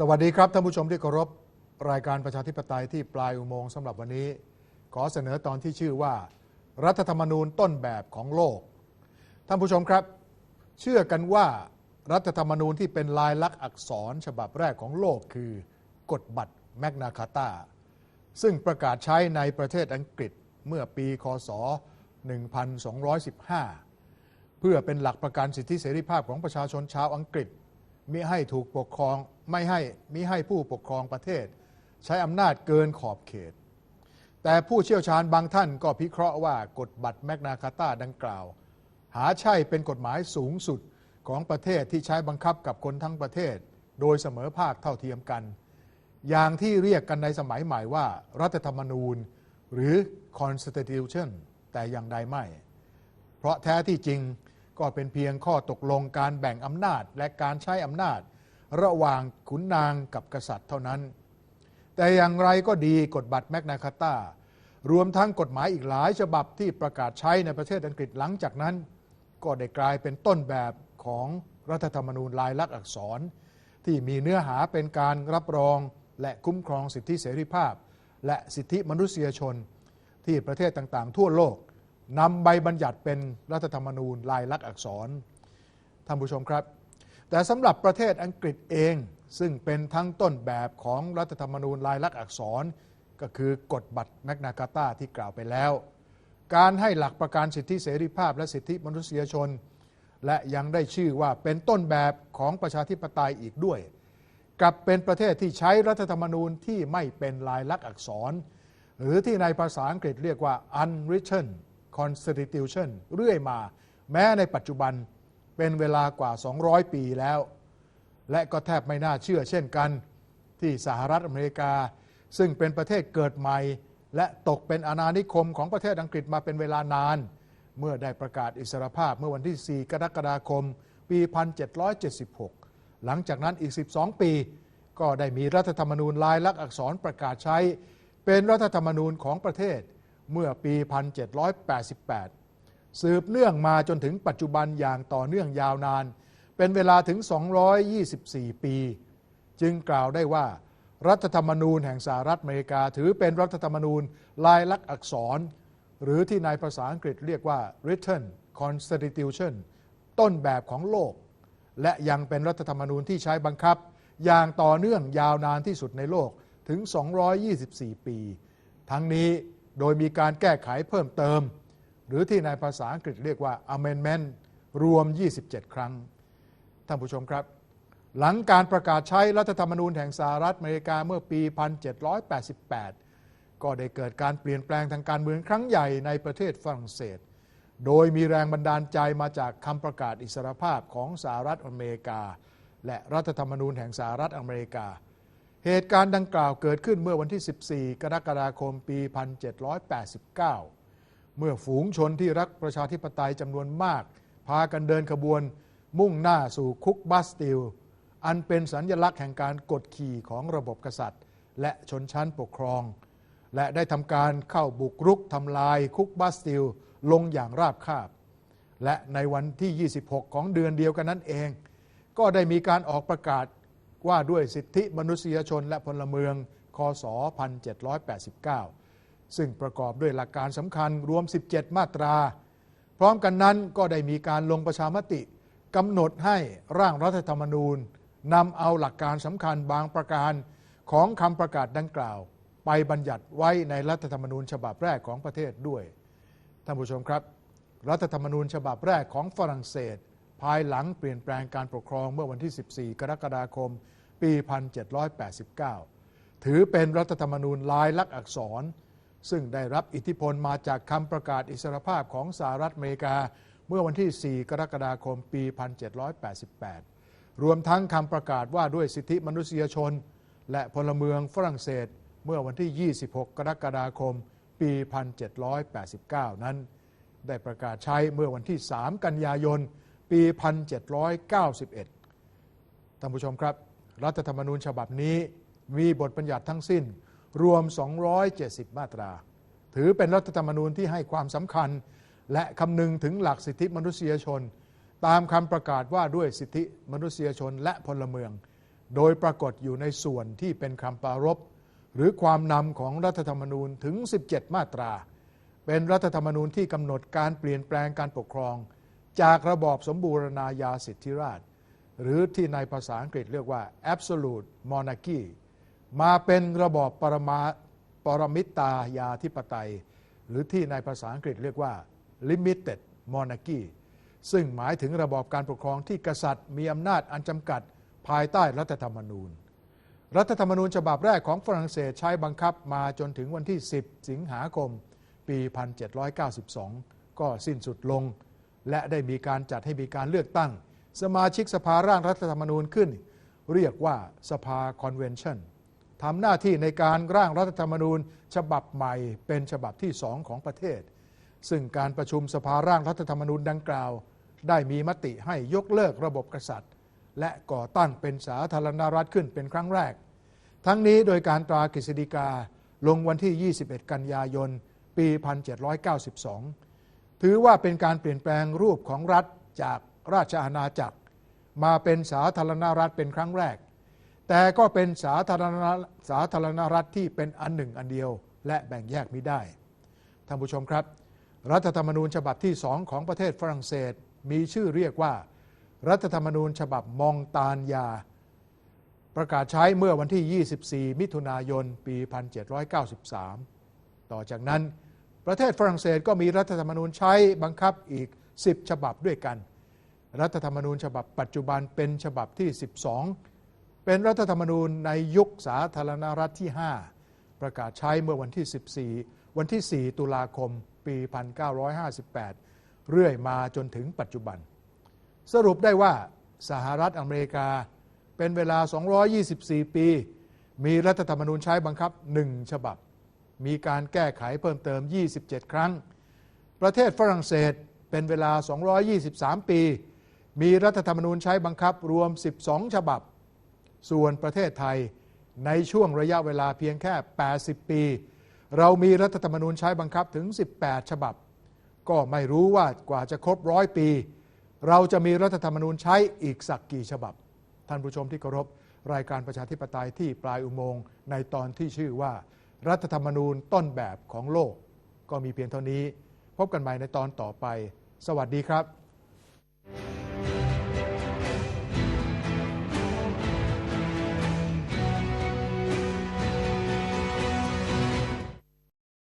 สวัสดีครับท่านผู้ชมที่เคารพรายการประชาธิปไตยที่ปลายอุโมงค์สำหรับวันนี้ ขอเสนอตอนที่ชื่อว่า รัฐธรรมนูญต้นแบบของโลก ท่านผู้ชมครับ เชื่อกันว่ารัฐธรรมนูญที่เป็นลายลักษณ์อักษรฉบับแรกของโลกคือกฎบัตรแมกนาคาตาซึ่งประกาศใช้ในประเทศอังกฤษเมื่อปีคศ 1215 เพื่อเป็นหลักประกันสิทธิเสรีภาพของประชาชนชาวอังกฤษมิให้ถูกปกครอง ไม่ให้มิให้ผู้ปกครองประเทศ ใช้อำนาจเกินขอบเขต แต่ผู้เชี่ยวชาญบางท่านก็พิเคราะห์ว่ากฎบัตรแมกนาคาตาดังกล่าว หาใช่เป็นกฎหมายสูงสุดของประเทศที่ใช้บังคับกับคนทั้งประเทศ โดยเสมอภาคเท่าเทียมกัน อย่างที่เรียกกันในสมัยใหม่ว่า รัฐธรรมนูญ หรือ constitution แต่อย่างใดไม่ เพราะแท้ที่จริงก็เป็นเพียงข้อตกลงการแบ่งอำนาจและการใช้อำนาจ ระหว่างขุนนางกับกษัตริย์เท่านั้น แต่อย่างไรก็ดีกฎบัตรแมกนาคาตารวมทั้งกฎหมายอีกหลายฉบับที่ประกาศใช้ในประเทศอังกฤษหลังจากนั้น ก็ได้กลายเป็นต้นแบบของรัฐธรรมนูญลายลักษณ์อักษร ที่มีเนื้อหาเป็นการรับรองและคุ้มครองสิทธิเสรีภาพ และสิทธิมนุษยชน ที่ประเทศต่างๆ ทั่วโลกนำใบบัญญัติเป็นรัฐธรรมนูญลายลักษณ์อักษรท่านผู้ชมครับ แต่สำหรับประเทศอังกฤษเอง ซึ่งเป็นทั้งต้นแบบของรัฐธรรมนูญลายลักษณ์อักษร ก็คือกฎบัตรแมกนาคาตาที่กล่าวไปแล้ว การให้หลักประกันสิทธิเสรีภาพและสิทธิมนุษยชน และยังได้ชื่อว่าเป็นต้นแบบของประชาธิปไตยอีกด้วยกับเป็นประเทศที่ใช้รัฐธรรมนูญที่ไม่เป็นลายลักษณ์อักษร หรือที่ในภาษาอังกฤษเรียกว่า unwritten constitution เรื่อยมา แม้ในปัจจุบัน เป็นเวลากว่า 200 ปีแล้ว และก็แทบไม่น่าเชื่อเช่นกันที่สหรัฐอเมริกา ซึ่งเป็นประเทศเกิดใหม่ และตกเป็นอาณานิคมของประเทศอังกฤษมาเป็นเวลานาน เมื่อได้ประกาศอิสรภาพเมื่อวันที่ 4 กรกฎาคม ปี 1776 หลังจากนั้นอีก 12 ปี ก็ได้มีรัฐธรรมนูญลายลักษณ์อักษรประกาศใช้ เป็นรัฐธรรมนูญของประเทศเมื่อปี 1788 สืบเนื่องมาจนถึงปัจจุบันอย่างต่อเนื่องยาวนาน เป็นเวลาถึง 224 ปี จึงกล่าวได้ว่า รัฐธรรมนูญแห่งสหรัฐอเมริกา ถือเป็นรัฐธรรมนูญลายลักษณ์อักษร หรือที่ในภาษาอังกฤษเรียกว่า written constitution ต้นแบบของโลก และยังเป็นรัฐธรรมนูญที่ใช้บังคับ อย่างต่อเนื่องยาวนานที่สุดในโลกถึง 224 ปี ทั้งนี้โดยมีการแก้ไขเพิ่มเติม หรือที่ในภาษาอังกฤษเรียกว่า amendment รวม 27 ครั้ง ท่านผู้ชมครับ หลังการประกาศใช้รัฐธรรมนูญแห่งสหรัฐอเมริกาเมื่อปี 1788 ก็ได้เกิดการเปลี่ยนแปลงทางการเมืองครั้งใหญ่ในประเทศฝรั่งเศส โดยมีแรงบันดาลใจมาจากคำประกาศอิสรภาพของสหรัฐอเมริกา และรัฐธรรมนูญแห่งสหรัฐอเมริกา เหตุการณ์ดังกล่าวเกิดขึ้นเมื่อวันที่ 14 กรกฎาคมปี 1789 เมื่อฝูงชนที่รักประชาธิปไตยจำนวนมาก พากันเดินขบวน มุ่งหน้าสู่คุกบาสติล อันเป็นสัญญลักษณ์แห่งการกดขี่ของระบบกษัตริย์ และชนชั้นปกครอง และได้ทำการเข้าบุกรุกทำลายคุกบาสติลลงอย่างราบคาบ และในวันที่ 26 ของเดือนเดียวกันนั้นเอง ก็ได้มีการออกประกาศว่าด้วยสิทธิมนุษยชนและพลเมือง คศ 1789 ซึ่งประกอบด้วยหลักการสำคัญรวม 17 มาตรา พร้อมกันนั้นก็ได้มีการลงประชามติกำหนดให้ร่างรัฐธรรมนูญนำเอาหลักการสำคัญบางประการของคำประกาศดังกล่าว ไปบัญญัติไว้ในรัฐธรรมนูญฉบับแรกของประเทศด้วย ท่านผู้ชมครับ รัฐธรรมนูญฉบับแรกของฝรั่งเศส ภายหลังเปลี่ยนแปลงการปกครองเมื่อวันที่ 14 กรกฎาคม ปี 1789 ถือเป็นรัฐธรรมนูญลายลักษณ์อักษร ซึ่งได้รับอิทธิพลมาจากคำประกาศอิสรภาพของสหรัฐอเมริกา เมื่อวันที่ 4 กรกฎาคมปี 1788 รวมทั้งคำประกาศว่าด้วยสิทธิมนุษยชน และพลเมืองฝรั่งเศส เมื่อวันที่ 26 กรกฎาคม ปี 1789 นั้น ได้ประกาศใช้เมื่อวันที่ 3 กันยายน ปี 1791 ท่านผู้ชมครับ รัฐธรรมนูญฉบับนี้มีบทบัญญัติทั้งสิ้น รวม 270 มาตรา ถือเป็นรัฐธรรมนูญที่ให้ความสำคัญ และคำนึงถึงหลักสิทธิมนุษยชน ตามคำประกาศว่าด้วยสิทธิมนุษยชนและพลเมือง โดยปรากฏอยู่ในส่วนที่เป็นคำปรารภหรือความนำของรัฐธรรมนูญถึง 17 มาตรา เป็นรัฐธรรมนูญที่กำหนดการเปลี่ยนแปลงการปกครอง จากระบอบสมบูรณาญาสิทธิราช หรือที่ในภาษาอังกฤษเรียกว่า absolute monarchy มาเป็นระบอบปรมาปรมิตายาธิปไตย หรือที่ในภาษาอังกฤษเรียกว่า limited monarchy ซึ่งหมายถึงระบอบการปกครองที่กษัตริย์ มีอำนาจอันจำกัดภายใต้รัฐธรรมนูญ รัฐธรรมนูญฉบับแรกของฝรั่งเศสใช้บังคับมาจนถึงวันที่ 10 สิงหาคม ปี 1792 ก็สิ้นสุดลง และได้มีการจัดให้มีการเลือกตั้ง สมาชิกสภาร่างรัฐธรรมนูญขึ้น เรียกว่าสภาคอนเวนชั่น ทำหน้าที่ในการร่างรัฐธรรมนูญ ฉบับใหม่เป็นฉบับที่สองของประเทศ ซึ่งการประชุมสภาร่างรัฐธรรมนูญดังกล่าว ได้มีมติให้ยกเลิกระบบกษัตริย์ และก่อตั้งเป็นสาธารณรัฐขึ้นเป็นครั้งแรก ทั้งนี้โดยการตรากฤษฎีกาลงวันที่ 21 กันยายน ปี 1792 ถือว่าเป็นการเปลี่ยนแปลงรูปของรัฐจากราชอาณาจักร มาเป็นสาธารณรัฐเป็นครั้งแรก แต่ก็เป็นสาธารณสาธารณรัฐที่เป็นอันหนึ่งอันเดียว และแบ่งแยกไม่ได้ ท่านผู้ชมครับ รัฐธรรมนูญฉบับที่สองของประเทศฝรั่งเศสมีชื่อเรียกว่า รัฐธรรมนูญฉบับมองตานยา ประกาศใช้เมื่อวันที่ 24 มิถุนายน ปี 1793 ต่อจากนั้นประเทศฝรั่งเศสก็มีรัฐธรรมนูญใช้บังคับอีก 10 ฉบับด้วยกัน รัฐธรรมนูญฉบับปัจจุบันเป็นฉบับที่ 12 เป็นรัฐธรรมนูญในยุคสาธารณรัฐที่ 5 ประกาศใช้เมื่อวันที่ 14 วันที่ 4 ตุลาคม ปี 1958 เรื่อยมาจนถึงปัจจุบัน สรุปได้ว่าสหรัฐอเมริกาเป็นเวลา 224 ปี มีรัฐธรรมนูญใช้บังคับ 1 ฉบับ มีการแก้ไขเพิ่มเติม 27 ครั้ง ประเทศฝรั่งเศสเป็นเวลา 223 ปี มีรัฐธรรมนูญใช้บังคับรวม 12 ฉบับ ส่วนประเทศไทยในช่วงระยะเวลาเพียงแค่ 80 ปี เรามีรัฐธรรมนูญใช้บังคับถึง 18 ฉบับ ก็ไม่รู้ว่ากว่าจะครบร้อยปี เราจะมีรัฐธรรมนูญใช้อีกสักกี่ฉบับ ท่านผู้ชมที่เคารพรายการประชาธิปไตยที่ปลายอุโมงค์ในตอนที่ชื่อว่า รัฐธรรมนูญต้นแบบของโลก ก็มีเพียงเท่านี้ พบกันใหม่ในตอนต่อไป สวัสดีครับ